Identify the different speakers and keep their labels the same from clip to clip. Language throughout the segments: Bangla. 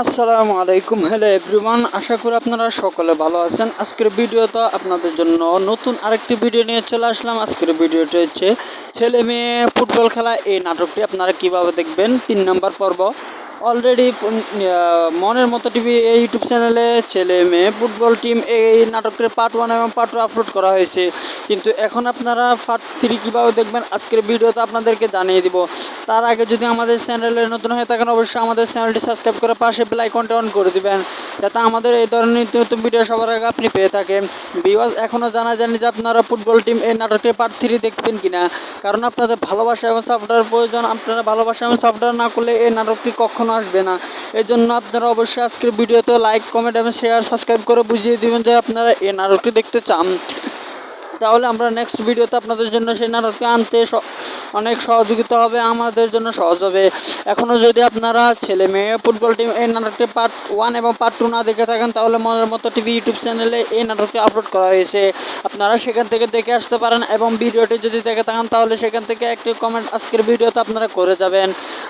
Speaker 1: আসসালামু আলাইকুম। হ্যালো এভরিওয়ান আশা করি আপনারা সকলে ভালো আছেন। আজকের ভিডিওটা আপনাদের জন্য নতুন আরেকটি ভিডিও নিয়ে চলে আসলাম। আজকের ভিডিওটি হচ্ছে ছেলে মেয়ে ফুটবল খেলা। এই নাটকটি আপনারা কীভাবে দেখবেন? তিন নম্বর পর্ব। অলরেডি মনের মতো টিভি এই ইউটিউব চ্যানেলে ছেলে মেয়ে ফুটবল টিম এই নাটকের পার্ট ওয়ান এবং পার্ট টু আপলোড করা হয়েছে। কিন্তু এখন আপনারা পার্ট থ্রি কীভাবে দেখবেন, আজকের ভিডিওতে আপনাদেরকে জানিয়ে দিব। তার আগে যদি আমাদের চ্যানেলে নতুন হয়ে থাকেন, অবশ্যই আমাদের চ্যানেলটি সাবস্ক্রাইব করে পাশে আইকনটা অন করে দিবেন। যাতে আমাদের এই ধরনের নিত্য নতুন ভিডিও সবার আগে আপনি পেয়ে থাকেন। বিওয়াজ এখনও জানা যায়নি যে আপনারা ফুটবল টিম এই নাটকটি পার্ট থ্রি দেখবেন কিনা। কারণ আপনাদের ভালোবাসা এবং সাপোর্টার প্রয়োজন। আপনারা ভালোবাসা এবং সাপোর্টার না করলে এই নাটকটি কখনো আসবে না। এই জন্য আপনারা অবশ্যই আজকের ভিডিওতে লাইক কমেন্ট এবং শেয়ার সাবস্ক্রাইব করে বুঝিয়ে দেবেন যে আপনারা এই নাটকটি দেখতে চান। তাহলে আমরা নেক্সট ভিডিওতে আপনাদের জন্য সেই নাটকটি আনতে অনেক সহযোগিতা হবে, আমাদের জন্য সহজ হবে। এখনও যদি আপনারা ছেলে মেয়ে ফুটবল টিম এই নাটকটি পার্ট ওয়ান এবং পার্ট টু না দেখে থাকেন, তাহলে মনের মতো টিভি ইউটিউব চ্যানেলে এই নাটকটি আপলোড করা হয়েছে। আপনারা সেখান থেকে দেখে আসতে পারেন এবং ভিডিওটি যদি দেখে থাকেন, তাহলে সেখান থেকে একটি কমেন্ট আজকের ভিডিওতে আপনারা করে যাবেন।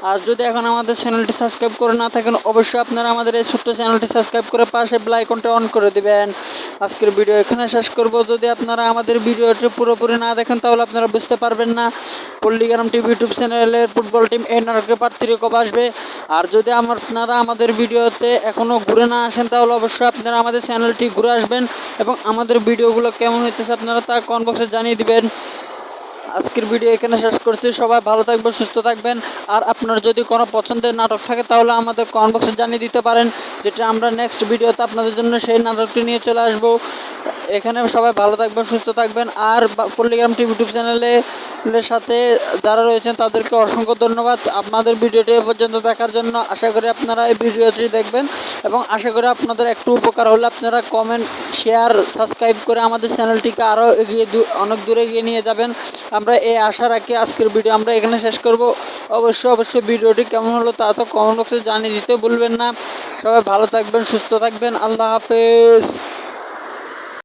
Speaker 1: আর যদি এখন আমাদের চ্যানেলটি সাবস্ক্রাইব করে না থাকেন, অবশ্যই আপনারা আমাদের এই ছোট্ট চ্যানেলটি সাবস্ক্রাইব করে পাশে আইকনটা অন করে দিবেন। আজকের ভিডিও এখানে শেষ করব। যদি আপনারা আমাদের ভিডিওটি পুরোপুরি না দেখেন, তাহলে আপনারা বুঝতে পারবেন না। পল্লিগ্রাম টিভি ইউটিউব চ্যানেলের ফুটবল টিম এই নাটকের পার্থির কবে আসবে। আর যদি আপনারা আমাদের ভিডিওতে এখনও ঘুরে না আসেন, তাহলে অবশ্যই আপনারা আমাদের চ্যানেলটি ঘুরে আসবেন এবং আমাদের ভিডিওগুলো কেমন হইতেছে আপনারা তা কমেন্ট বক্সে জানিয়ে দিবেন। আজকের ভিডিও এখানে শেষ করছি। সবাই ভালো থাকবেন, সুস্থ থাকবেন। আর আপনার যদি কোনো পছন্দের নাটক থাকে, তাহলে আমাদের কমেন্ট বক্সে জানিয়ে দিতে পারেন, যেটা আমরা নেক্সট ভিডিওতে আপনাদের জন্য সেই নাটকটি নিয়ে চলে আসব। এখানে সবাই ভালো থাকবেন, সুস্থ থাকবেন। আর পল্লিগ্রাম টিভি ইউটিউব চ্যানেলে সাথে যারা রয়েছেন, তাদেরকে অসংখ্য ধন্যবাদ। আপনাদের ভিডিওটি এ পর্যন্ত দেখার জন্য আশা করি আপনারা এই ভিডিওটি দেখবেন এবং আশা করি আপনাদের একটু উপকার হলে আপনারা কমেন্ট শেয়ার সাবস্ক্রাইব করে আমাদের চ্যানেলটিকে আরও এগিয়ে অনেক দূরে এগিয়ে নিয়ে যাবেন। আমরা এই আশা রাখি আজকের ভিডিও আমরা এখানে শেষ করব। অবশ্যই অবশ্যই ভিডিওটি কেমন হলো তা তো কমেন্ট বক্সে জানিয়ে দিতে ভুলবেন না। সবাই ভালো থাকবেন, সুস্থ থাকবেন। আল্লাহ হাফেজ।